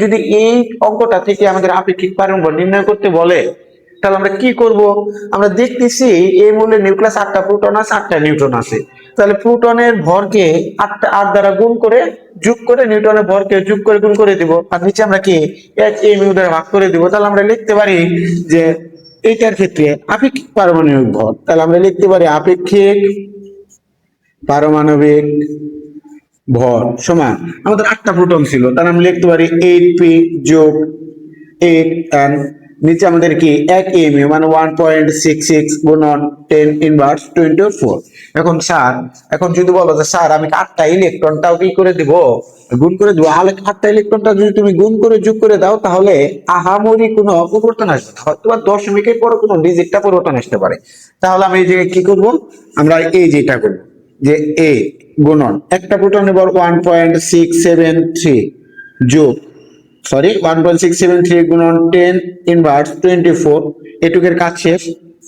যদি এই অঙ্কটা থেকে আমাদের আপেক্ষিক পারম্য নির্ণয় করতে বলে, তাহলে আমরা কি করব? আমরা দেখতেছি এই মূল্যে নিউক্লিয়াস আটটা প্রোটন আছে, আটটা নিউট্রন আছে। তাহলে প্রোটনের ভরকে আটটা আট দ্বারা গুণ করে, যোগ করে নিউটনের ভরকে যোগ করে গুণ করে দিব। আর নিচে আমরা কি? এক এ মিউ দ্বারা ভাগ করে দিব। তাহলে আমরা লিখতে পারি যে এইটার ক্ষেত্রে আপেক্ষিক পারমাণবিক ভর। তাহলে আমরা লিখতে পারি আপেক্ষিক পারমাণবিক ভর, সমান। আমাদের আটটা প্রোটন ছিল তাহলে আমি লিখতে পারি এইট পি যোগ এইট এন নিচে আমাদের কি? এক এম মানে ওয়ান পয়েন্ট সিক্স সিক্স গুণন টেন ইনভার্স টোয়েন্টি ফোর এখন স্যার, এখন যদি বলো যে স্যার, আমি আটটা ইলেকট্রনটাও কি করে দিব? গুণ করে দিব। তাহলে আটটা ইলেকট্রনটা যদি তুমি গুণ করে যোগ করে দাও, তাহলে আহামরি কোনো পরিবর্তন আসবে না। হয়তো বা দশমিকের পরে কোনো ডিজিটটা পরিবর্তন আসতে পারে। তাহলে আমি এই যে কি করব? আমরা এই যেটা করব। যে এ গুণন। একটা প্রোটনের বল one point six seven three যোগ sorry one point six seven three গুণন টেন ইনভার্স টোয়েন্টি ফোর এটুকের কাজ শেষ।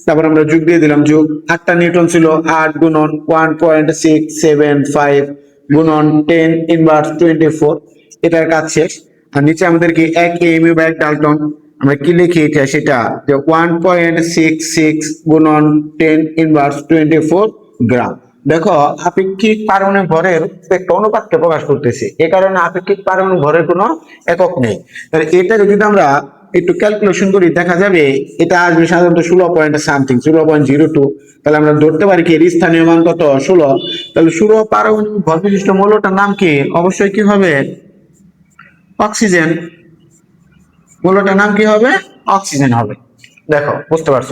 তারপর আমরা যোগ দিয়ে দিলাম, যোগ আটটা নিউটন ছিল, আট গুণন one point six seven five গুণন টেন ইনভার্স টোয়েন্টি ফোর এটার কাজ শেষ। আর নিচে আমাদের কি এক এমইউ বা এক ডালটন, আমরা কি লিখি এটা? সেটা যে ওয়ান পয়েন্ট সিক্স সিক্স গুণন ten inverse twenty four gram. দেখো, আপেক্ষিক পারমাণবিক ভরের একটা অনুপাতকে প্রকাশ করতেছে। এ কারণে আপেক্ষিক পারমাণবিক ভরের কোনো একক নেই। তাহলে এটা যদি আমরা একটু ক্যালকুলেশন করি, দেখা যাবে এটা আসবে সাধারণত ষোলো পয়েন্ট সামথিং ষোলো পয়েন্ট জিরো টু তাহলে আমরা ধরতে পারি কি এর স্থানীয় মান কত? ষোলো। তাহলে ষোলো পারমাণবিক ভর বিশিষ্ট মৌলটার নাম কি? অবশ্যই কি হবে? অক্সিজেন। মৌলটার নাম কি হবে? অক্সিজেন হবে। দেখো, বুঝতে পারছ?